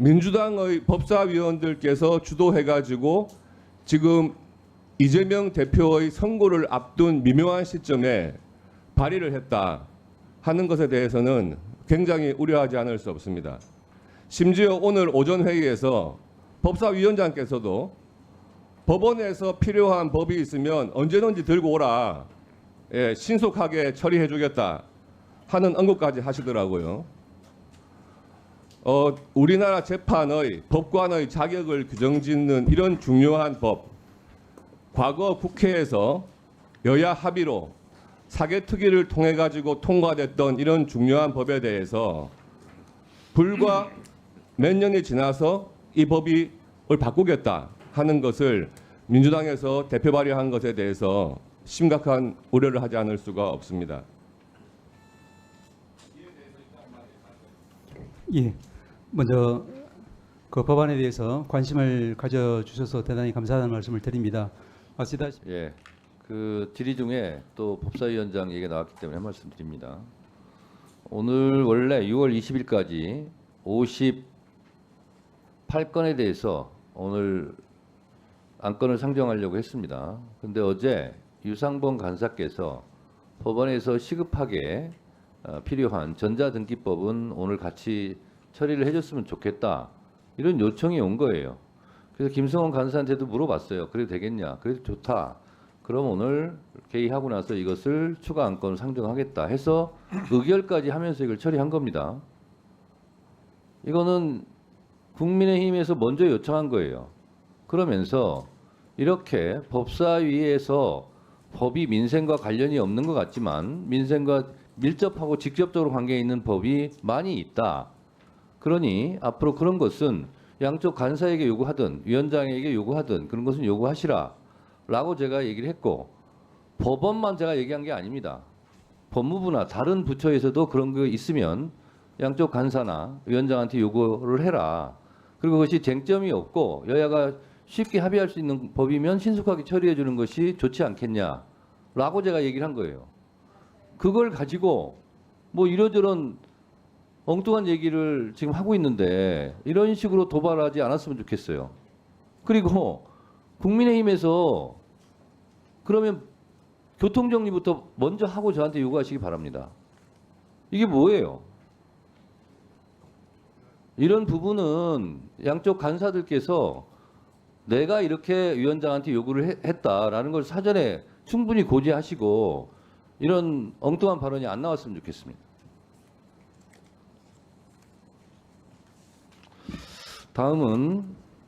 민주당의 법사위원들께서 주도해가지고 지금 이재명 대표의 선고를 앞둔 미묘한 시점에 발의를 했다 하는 것에 대해서는 굉장히 우려하지 않을 수 없습니다. 심지어 오늘 오전 회의에서 법사위원장께서도 법원에서 필요한 법이 있으면 언제든지 들고 오라. 예, 신속하게 처리해 주겠다 하는 언급까지 하시더라고요. 어, 우리나라 재판의 법관의 자격을 규정짓는 이런 중요한 법, 과거 국회에서 여야 합의로 사개특위를 통해 가지고 통과됐던 이런 중요한 법에 대해서 불과 몇 년이 지나서 이 법이 을 바꾸겠다 하는 것을 민주당에서 대표 발의한 것에 대해서 심각한 우려를 하지 않을 수가 없습니다. 예. 먼저 그 법안에 대해서 관심을 가져 주셔서 대단히 감사하다는 말씀을 드립니다. 아시다시피 예, 그 질의 중에 또 법사위원장 얘기가 나왔기 때문에 한 말씀 드립니다. 오늘 원래 6월 20일까지 58건에 대해서 오늘 안건을 상정하려고 했습니다. 근데 어제 유상범 간사께서 법원에서 시급하게 어, 필요한 전자등기법은 오늘 같이 처리를 해줬으면 좋겠다 이런 요청이 온 거예요. 그래서 김성원 간사한테도 물어봤어요. 그래도 되겠냐? 그래도 좋다. 그럼 오늘 개의하고 나서 이것을 추가 안건을 상정하겠다 해서 의결까지 하면서 이걸 처리한 겁니다. 이거는 국민의힘에서 먼저 요청한 거예요. 그러면서 이렇게 법사위에서 법이 민생과 관련이 없는 것 같지만 민생과 밀접하고 직접적으로 관계 있는 법이 많이 있다. 그러니 앞으로 그런 것은 양쪽 간사에게 요구하든 위원장에게 요구하든 그런 것은 요구하시라. 라고 제가 얘기를 했고 법원만 제가 얘기한 게 아닙니다. 법무부나 다른 부처에서도 그런 거 있으면 양쪽 간사나 위원장한테 요구를 해라. 그리고 그것이 쟁점이 없고 여야가 쉽게 합의할 수 있는 법이면 신속하게 처리해 주는 것이 좋지 않겠냐. 라고 제가 얘기를 한 거예요. 그걸 가지고 뭐 이러저런 엉뚱한 얘기를 지금 하고 있는데 이런 식으로 도발하지 않았으면 좋겠어요. 그리고 국민의힘에서 그러면 교통정리부터 먼저 하고 저한테 요구하시기 바랍니다. 이게 뭐예요? 이런 부분은 양쪽 간사들께서 내가 이렇게 위원장한테 요구를 해- 했다라는 걸 사전에 충분히 고지하시고 이런 엉뚱한 발언이 안 나왔으면 좋겠습니다. 다음은